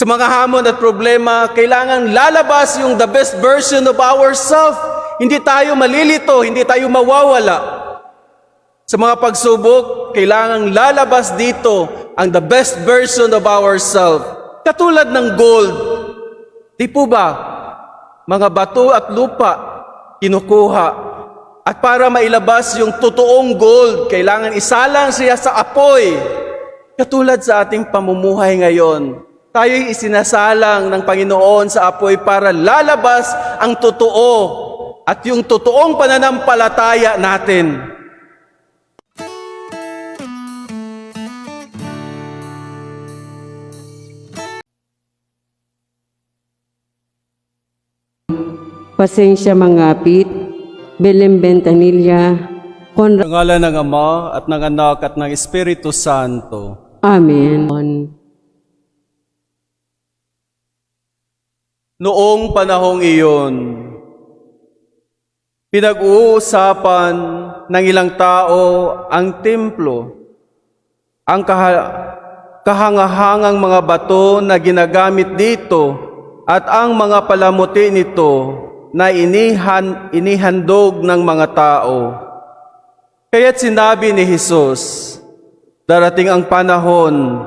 Sa mga hamon at problema, kailangan lalabas yung the best version of ourselves. Hindi tayo malilito, hindi tayo mawawala. Sa mga pagsubok, kailangan lalabas dito ang the best version of ourselves. Katulad ng gold. Di po ba? Mga bato at lupa, kinukuha. At para mailabas yung totoong gold, kailangan isalang siya sa apoy. Katulad sa ating pamumuhay ngayon, tayo'y isinasalang ng Panginoon sa apoy para lalabas ang totoo at yung totoong pananampalataya natin. Pasensya Mangapit, Belem Bentanilla, Conrad. Sa ngalan ng Ama at ng Anak at ng Espiritu Santo. Amen. Noong panahong iyon, pinag-uusapan ng ilang tao ang templo, ang kaha- kahangahangang mga bato na ginagamit dito at ang mga palamuti nito na inihan, inihandog ng mga tao. Kaya't sinabi ni Jesus, Darating ang panahon,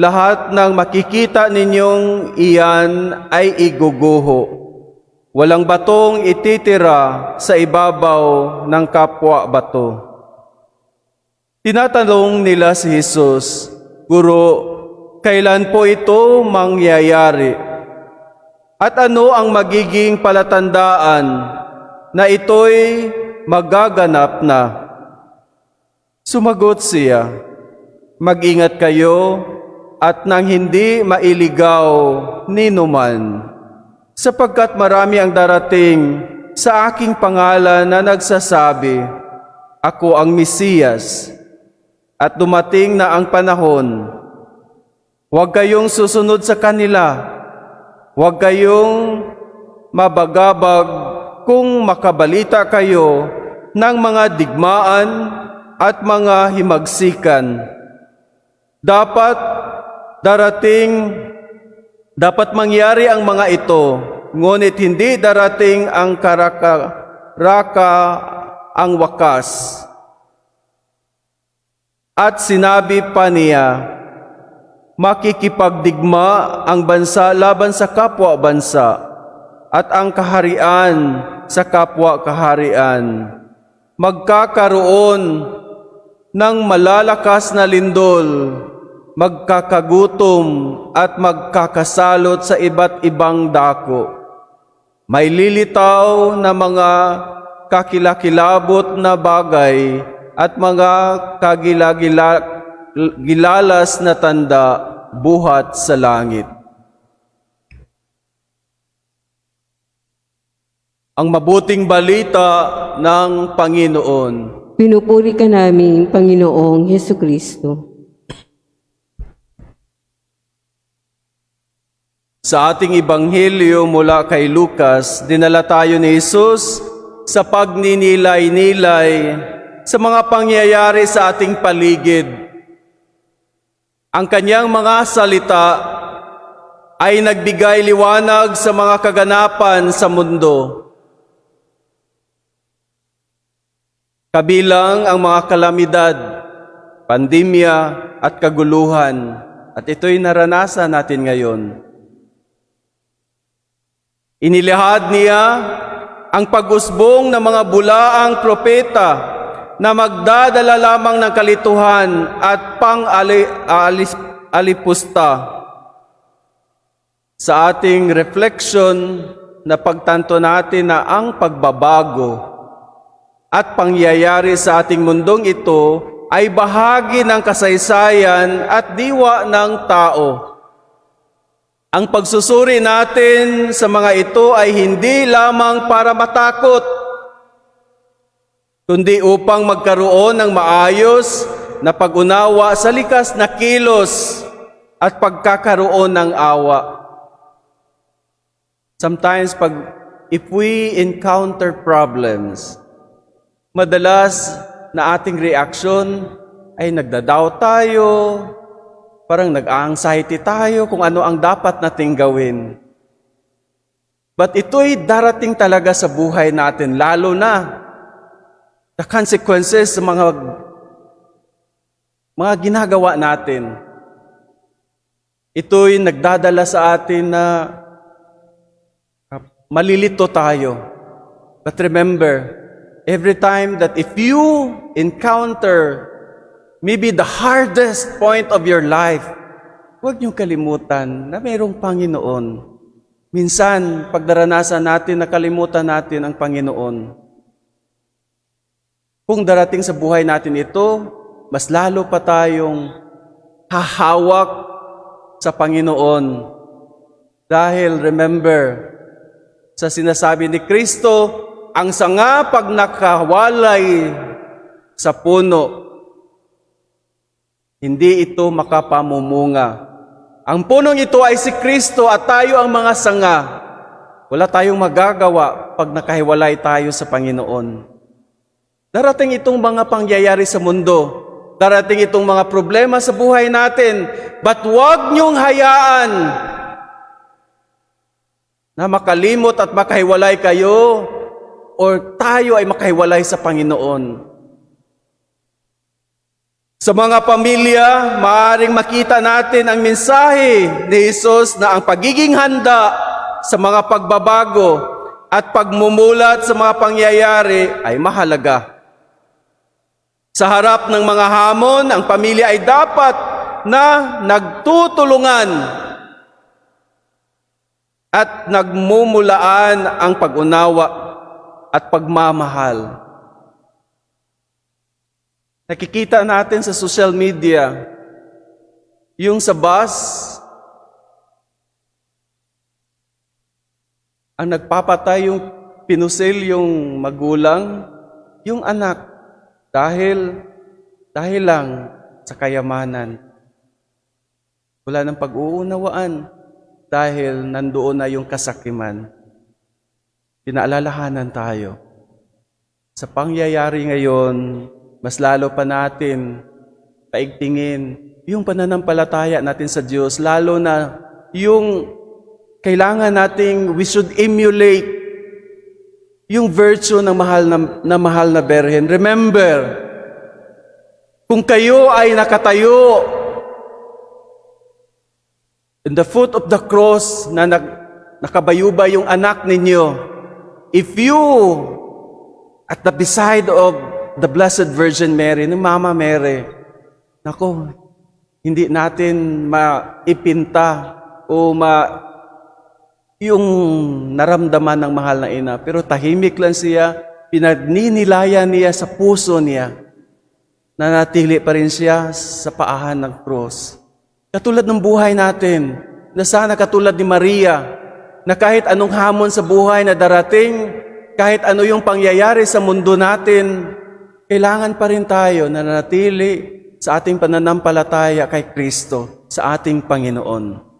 lahat ng makikita ninyong iyan ay iguguho. Walang batong ititira sa ibabaw ng kapwa bato. Tinatanong nila si Jesus, Guro, kailan po ito mangyayari? At ano ang magiging palatandaan na ito'y magaganap na? Sumagot siya, Mag-ingat kayo at nang hindi mailigaw ni numan, sapagkat marami ang darating sa aking pangalan na nagsasabi, Ako ang Mesiyas, at dumating na ang panahon. Huwag kayong susunod sa kanila, huwag kayong mabagabag kung makabalita kayo ng mga digmaan at mga himagsikan. Dapat darating, dapat mangyari ang mga ito, ngunit hindi darating ang karaka-raka ang wakas. At sinabi pa niya, makikipagdigma ang bansa laban sa kapwa bansa at ang kaharian sa kapwa kaharian. Magkakaroon ng malalakas na lindol, magkakagutom at magkakasalot sa iba't ibang dako. May lilitaw na mga kakilakilabot na bagay at mga kagilagilalas na tanda buhat sa langit. Ang mabuting balita ng Panginoon. Pinupuri ka namin, Panginoong Yesu Kristo. Sa ating Ibanghelyo mula kay Lucas, dinala tayo ni Jesus sa pagninilay-nilay sa mga pangyayari sa ating paligid. Ang kanyang mga salita ay nagbigay liwanag sa mga kaganapan sa mundo. Kabilang ang mga kalamidad, pandemya at kaguluhan, at ito'y naranasan natin ngayon. Inilihad niya ang pag-usbong ng mga bulaang propeta na magdadala lamang ng kalituhan at pang-alipusta. Sa ating reflection, na pagtanto natin na ang pagbabago at pangyayari sa ating mundong ito ay bahagi ng kasaysayan at diwa ng tao. Ang pagsusuri natin sa mga ito ay hindi lamang para matakot, kundi upang magkaroon ng maayos na pag-unawa sa likas na kilos at pagkakaroon ng awa. Sometimes pag if we encounter problems, madalas na ating reaction ay nagdadaw tayo, parang nag-anxiety tayo kung ano ang dapat nating gawin. But ito'y darating talaga sa buhay natin, lalo na the consequences sa mga mga ginagawa natin. Ito'y nagdadala sa atin na malilito tayo. But remember, every time that if you encounter maybe the hardest point of your life, huwag niyong kalimutan na mayroong Panginoon. Minsan, pagdaranasan natin, nakalimutan natin ang Panginoon. Kung darating sa buhay natin ito, mas lalo pa tayong hahawak sa Panginoon. Dahil remember, sa sinasabi ni Kristo, ang sanga pag nakawalay sa puno, hindi ito makapamumunga. Ang punong ito ay si Kristo at tayo ang mga sanga. Wala tayong magagawa pag nakahiwalay tayo sa Panginoon. Darating itong mga pangyayari sa mundo. Darating itong mga problema sa buhay natin. But huwag niyong hayaan na makalimot at makahiwalay kayo or tayo ay makahiwalay sa Panginoon. Sa mga pamilya, maaaring makita natin ang mensahe ni Jesus na ang pagiging handa sa mga pagbabago at pagmumulat sa mga pangyayari ay mahalaga. Sa harap ng mga hamon, ang pamilya ay dapat na nagtutulungan at nagmumulaan ang pag-unawa at pagmamahal. Nakikita natin sa social media, yung sa bus, ang nagpapatay yung pinusil yung magulang, yung anak, dahil, dahil lang sa kayamanan. Wala ng pag-uunawaan dahil nandoon na yung kasakiman. Pinaalalahanan tayo. Sa pangyayari ngayon, mas lalo pa natin paigtingin yung pananampalataya natin sa Diyos, lalo na yung kailangan nating we should emulate yung virtue ng mahal na, na mahal na berhen. Remember, kung kayo ay nakatayo in the foot of the cross na nag, nakabayuba yung anak ninyo, if you at the beside of the Blessed Virgin Mary, ng Mama Mary, nako, hindi natin maipinta o ma yung naramdaman ng mahal na ina. Pero tahimik lang siya, pinagninilayan niya sa puso niya. Nanatili pa rin siya sa paahan ng cross. Katulad ng buhay natin, na sana katulad ni Maria, na kahit anong hamon sa buhay na darating, kahit ano yung pangyayari sa mundo natin, kailangan pa rin tayo na nanatili sa ating pananampalataya kay Kristo, sa ating Panginoon.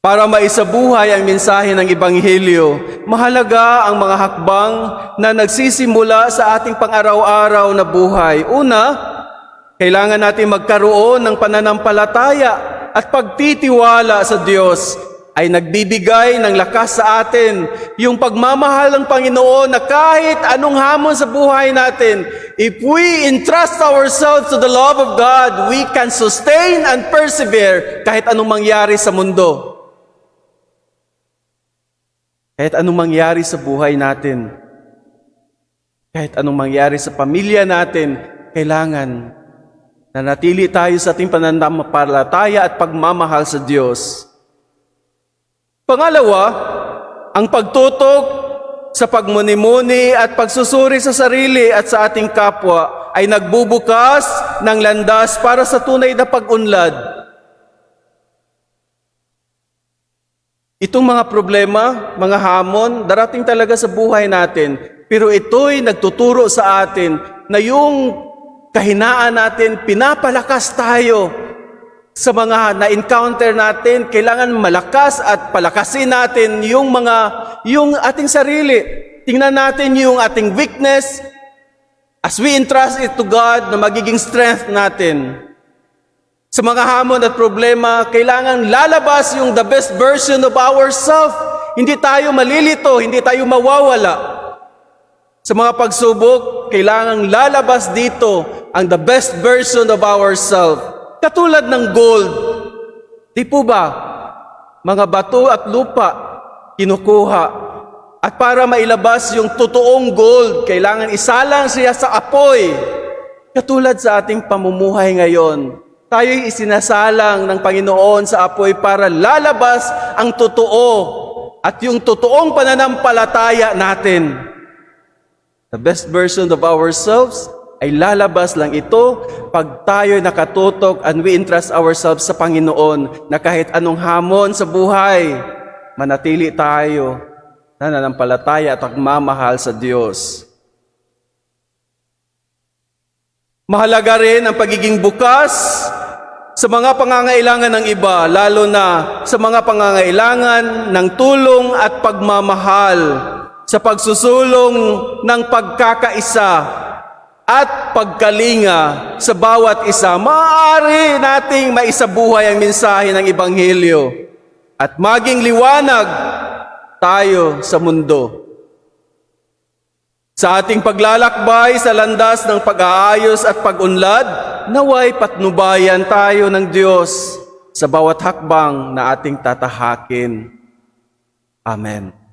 Para maisabuhay ang mensahe ng Ebanghelyo, mahalaga ang mga hakbang na nagsisimula sa ating pang-araw-araw na buhay. Una, kailangan natin magkaroon ng pananampalataya at pagtitiwala sa Diyos ay nagbibigay ng lakas sa atin yung pagmamahal ng Panginoon na kahit anong hamon sa buhay natin, if we entrust ourselves to the love of God, we can sustain and persevere kahit anong mangyari sa mundo. Kahit anong mangyari sa buhay natin, kahit anong mangyari sa pamilya natin, kailangan na natili tayo sa ating pananampalataya at pagmamahal sa Diyos. Pangalawa, ang pagtutok sa pagmuni-muni at pagsusuri sa sarili at sa ating kapwa ay nagbubukas ng landas para sa tunay na pag-unlad. Itong mga problema, mga hamon, darating talaga sa buhay natin. Pero ito'y nagtuturo sa atin na yung kahinaan natin, pinapalakas tayo sa mga na-encounter natin. Kailangan malakas at palakasin natin yung mga, yung ating sarili. Tingnan natin yung ating weakness As we entrust it to God na magiging strength natin, sa mga hamon at problema, kailangan lalabas yung the best version of ourselves. Hindi tayo malilito, hindi tayo mawawala. Sa mga pagsubok, kailangan lalabas dito ang the best version of ourselves. Katulad ng gold. Di po ba? Mga bato at lupa, kinukuha. At para mailabas yung totoong gold, kailangan isalang siya sa apoy. Katulad sa ating pamumuhay ngayon, tayo'y isinasalang ng Panginoon sa apoy para lalabas ang totoo at yung totoong pananampalataya natin. The best version of ourselves ay lalabas lang ito pag tayo nakatutok and we entrust ourselves sa Panginoon na kahit anong hamon sa buhay, manatili tayo na nanampalataya at pagmamahal sa Diyos. Mahalaga rin ang pagiging bukas sa mga pangangailangan ng iba, lalo na sa mga pangangailangan ng tulong at pagmamahal sa pagsusulong ng pagkakaisa at pagkalinga sa bawat isa. Maaari nating maisabuhay ang mensahe ng Ebanghelyo at maging liwanag tayo sa mundo. Sa ating paglalakbay sa landas ng pag-aayos at pag-unlad, naway patnubayan tayo ng Diyos sa bawat hakbang na ating tatahakin. Amen.